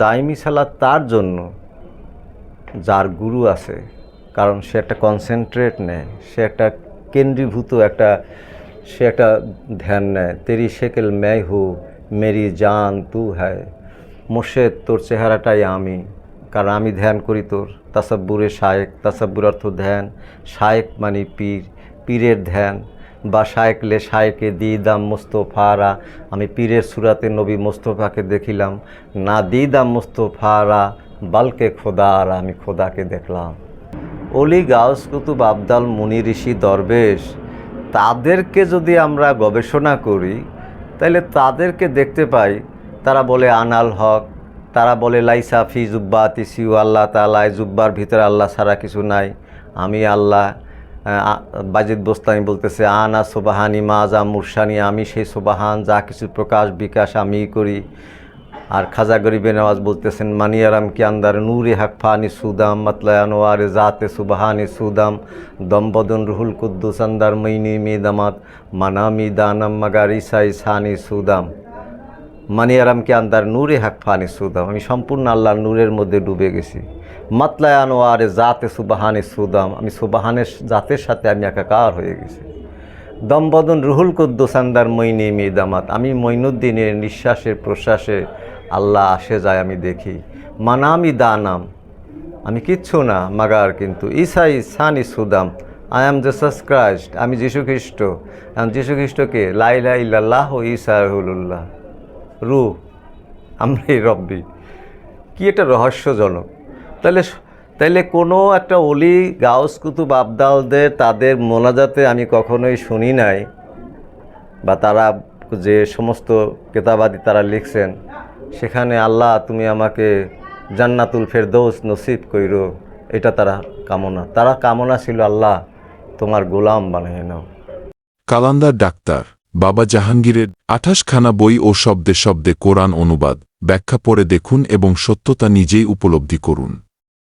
দাইমি সালাদ তার জন্য, যার গুরু আছে, কারণ সে একটা কনসেন্ট্রেট নেয়, সে একটা কেন্দ্রীভূত একটা, সে একটা ধ্যান নেয়। তেরি শেকেল ম্যায় হু, মেরি জান তু হ্যায় মোর্শেদ তোর চেহারাটাই আমি, কারণ আমি ধ্যান করি তোর। তাসাব্বুরে শায়েক, তাসাব্বুর অর্থ ধ্যান, শায়েক মানে পীর, পীরের ধ্যান। বা শায়েকলে শায়েকে দিদাম মোস্তফারা। আমি পীরের সুরাতে নবী মোস্তফাকে দেখিলাম। না দিদাম মোস্তফারা, বালকে খোদারা আমি খোদাকে দেখলাম। অলি গাউস কুতুব আবদাল মুনি ঋষি দরবেশ, তাদেরকে যদি আমরা গবেষণা করি তাহলে তাদেরকে দেখতে পাই। তারা বলে আনাল হক, তারা বলে লাইসাফি জুব্বা তিসিউ আল্লাহ তালায় জুব্বার ভিতরে আল্লাহ ছাড়া কিছু নাই। আমি আল্লাহ বাজিদ বোস্তানি বলতেছে, আনা সোবাহানি মাজা মুরসানি, আমি সেই সোবাহান, যা কিছু প্রকাশ, বিকাশ, আমিই করি। আর খাজা গরিবে নওয়াজ বলতেছেন মানিয়ারাম কি আন্দার নূরে হাকফানি সুদাম মতলায়ানোয়ারে জাতে সুবাহানি সুদাম দম্বদন রুহুল কুদ্দুস আন্দার মৈনি মিদামাত মানামি দানাম মাগার ইসাই সানি সুদাম। মানিয়ারাম কি আন্দার নূরে হাকফানি সুদাম। আমি সম্পূর্ণ আল্লাহর নূরের মধ্যে ডুবে গেছি। মাতলায়ানোয়ারে জাতে সুবাহানি সুদাম। আমি সুবাহানের জাতের সাথে আমি একাকার হয়ে গেছি। দমবদন রুহুল কুদ্দুসান্দার মইনি মিদামাত। আমি মইনুদ্দিনের নিঃশ্বাসের প্রশ্বাসে আল্লাহ আসে যায় আমি দেখি। মানামি দানাম। আমি কিচ্ছু না, মাগার কিন্তু। ইসাই সানি Sudam. I am Jesus Christ. আমি যীশু খ্রিস্ট। আমি যীশু খ্রিস্টকে লাইলা ইল্লাল্লাহ ইসাহুল্লাহ রু, আমরাই রব্বি। কী এটা রহস্যজনক। তাহলে তাইলে কোনো একটা অলি, গাউস কুতুব আবদালদের, তাদের মোনাজাতে আমি কখনোই শুনি নাই, বা তারা যে সমস্ত কেতাবাদি তারা লিখছেন, সেখানে আল্লাহ তুমি আমাকে জান্নাতুল ফেরদৌস নসিব কইরো, এটা তারা কামনা। তারা কামনা ছিল, আল্লাহ তোমার গোলাম বানিয়ে নাও। কালান্দার ডাক্তার। বাবা জাহাঙ্গীরের আঠাশখানা বই ও শব্দে শব্দে কোরআন অনুবাদ, ব্যাখ্যা পড়ে দেখুন এবং সত্যতা নিজেই উপলব্ধি করুন।